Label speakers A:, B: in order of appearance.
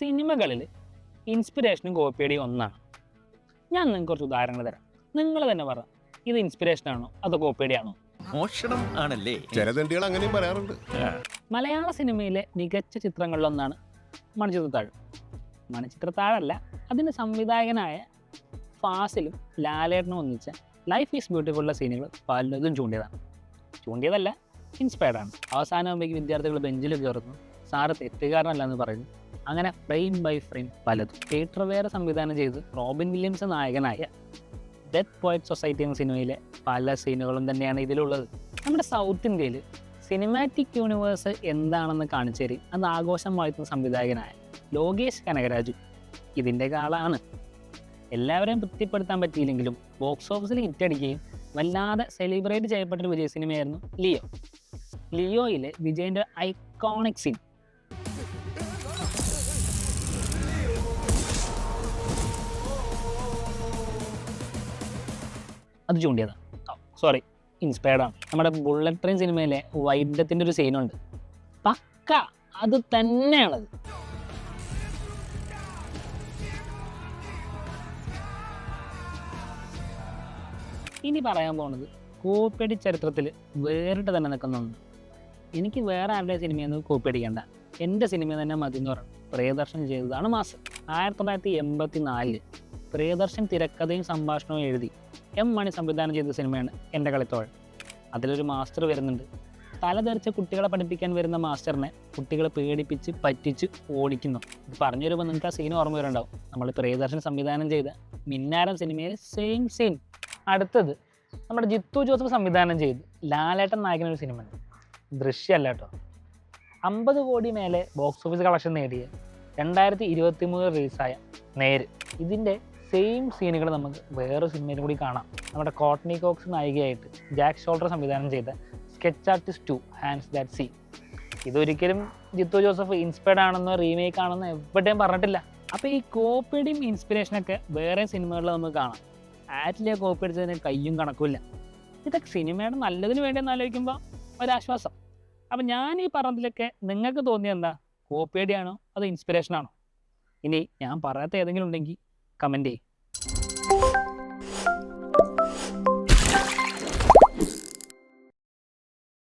A: സിനിമകളിൽ ഇൻസ്പിറേഷനും കോപ്പിയടിയും ഒന്നാണ്. ഞാൻ നിങ്ങൾക്ക് കുറച്ച് ഉദാഹരണങ്ങൾ തരാം. നിങ്ങൾ തന്നെ പറ ഇത് ഇൻസ്പിറേഷൻ ആണോ? അതോ കോപ്പിയടിയാണോ
B: മോഷണം ആണല്ലേ?
C: ചില തെണ്ടികൾ അങ്ങനെയും പറയാറുണ്ട്.
A: മലയാള സിനിമയിലെ മികച്ച ചിത്രങ്ങളിലൊന്നാണ് മണിച്ചിത്രത്താഴ് മണിച്ചിത്രത്താഴല്ല അതിന്റെ സംവിധായകനായ ഫാസിലും ലാലേട്ടനും ഒന്നിച്ച ലൈഫ് ഈസ് ബ്യൂട്ടിഫുള്ള സീനുകൾ പലതും ചൂണ്ടിയതാണ്. ചൂണ്ടിയതല്ല ഇൻസ്പയർഡാണ് ആണ്. അവസാനമാകുമ്പോഴേക്ക് വിദ്യാർത്ഥികൾ ബെഞ്ചിൽ കയറുന്നു സാറ് തെറ്റുകാരനല്ല എന്ന് പറയുന്നു. അങ്ങനെ ഫ്രെയിം ബൈ ഫ്രെയിം പലതും. തിയേറ്റർ വേറെ സംവിധാനം ചെയ്ത് റോബിൻ വില്യംസ് നായകനായ ഡെത്ത് പോയറ്റ് സൊസൈറ്റി എന്ന സിനിമയിലെ പല സീനുകളും തന്നെയാണ് ഇതിലുള്ളത്. നമ്മുടെ സൗത്ത് ഇന്ത്യയിൽ സിനിമാറ്റിക് യൂണിവേഴ്സ് എന്താണെന്ന് കാണിച്ചു തരും. അത് ആഘോഷം വാഴ്ത്തുന്ന സംവിധായകനായ ലോകേഷ് കനകരാജു ഇതിന്റെ കാളാണ്. എല്ലാവരെയും തൃപ്തിപ്പെടുത്താൻ പറ്റിയില്ലെങ്കിലും ബോക്സ് ഓഫീസിൽ ഹിറ്റ് അടിക്കുകയും വല്ലാതെ സെലിബ്രേറ്റ് ചെയ്യപ്പെട്ടൊരു വിജയ സിനിമയായിരുന്നു ലിയോ ലിയോയിലെ വിജയന്റെ ഐക്കോണിക് സീൻ അത് ചൂണ്ടിയതാണ് സോറി ഇൻസ്പയർഡ് ആണ്. നമ്മുടെ ബുള്ളറ്റ് ട്രെയിൻ സിനിമയിലെ വൈദ്യത്തിന്റെ ഒരു സീനുണ്ട് പക്ക അത് തന്നെയാണത്. ഇനി പറയാൻ പോകുന്നത് കോപ്പിയടി ചരിത്രത്തിൽ വേറിട്ട് തന്നെ നിൽക്കുന്ന ഒന്ന് എനിക്ക് വേറെ ആരുടെ സിനിമയൊന്നും കോപ്പി അടിക്കണ്ട എന്റെ സിനിമ തന്നെ മതി എന്ന് പറഞ്ഞു പ്രിയദർശൻ ചെയ്തതാണ് മാസം. ആയിരത്തി തൊള്ളായിരത്തി എൺപത്തി നാലിൽ പ്രിയദർശൻ തിരക്കഥയും സംഭാഷണവും എഴുതി എം മണി സംവിധാനം ചെയ്ത സിനിമയാണ് എന്റെ കളിത്തോഴൻ അതിലൊരു മാസ്റ്റർ വരുന്നുണ്ട്. തലതെറിച്ച കുട്ടികളെ പഠിപ്പിക്കാൻ വരുന്ന മാസ്റ്ററിനെ കുട്ടികളെ പേടിപ്പിച്ച് പറ്റിച്ച് ഓടിക്കുന്നു. ഇത് പറഞ്ഞു വരുമ്പോൾ നിങ്ങൾക്ക് ആ സീൻ ഓർമ്മ വരുന്നുണ്ടാവും നമ്മൾ പ്രിയദർശൻ സംവിധാനം ചെയ്ത മിന്നാരം സിനിമയിൽ സെയിം സീൻ അടുത്തത് നമ്മുടെ ജിത്തു ജോസഫ് സംവിധാനം ചെയ്ത് ലാലേട്ടൻ നായകനൊരു സിനിമ ദൃശ്യമല്ല കേട്ടോ. അമ്പത് കോടി മേലെ ബോക്സ് ഓഫീസ് കളക്ഷൻ നേടിയ രണ്ടായിരത്തി ഇരുപത്തി മൂന്ന് റിലീസായ നേര്. ഇതിന്റെ സെയിം സീനുകൾ നമുക്ക് വേറെ സിനിമയിലും കൂടി കാണാം. നമ്മുടെ കോട്ടണി കോക്സ് നായികയായിട്ട് ജാക്ക് ഷോൾഡർ സംവിധാനം ചെയ്ത sketch artist two hands that see ഇതൊരിക്കലും ജിത്തു ജോസഫ് ഇൻസ്പയർഡ് ആണെന്നോ റീമേക്ക് ആണെന്നോ എവിടെയും പറഞ്ഞിട്ടില്ല. അപ്പോൾ ഈ കോപ്പിയുടെയും ഇൻസ്പിറേഷനൊക്കെ വേറെ സിനിമകളിൽ നമുക്ക് കാണാം. ആറ്റിലെ കോപ്പി അടിച്ചതിന് കയ്യും കണക്കുമില്ല. ഇതൊക്കെ സിനിമയുടെ നല്ലതിന് വേണ്ടി എന്ന് ആലോചിക്കുമ്പോൾ ഒരാശ്വാസം. അപ്പം ഞാൻ ഈ പറഞ്ഞതിലൊക്കെ നിങ്ങൾക്ക് തോന്നിയത് എന്താ? കോപ്പിയടിയാണോ അതോ ഇൻസ്പിറേഷനാണോ ഇനി ഞാൻ പറയാത്ത ഏതെങ്കിലും ഉണ്ടെങ്കിൽ കമൻറ്റ് ചെയ്യും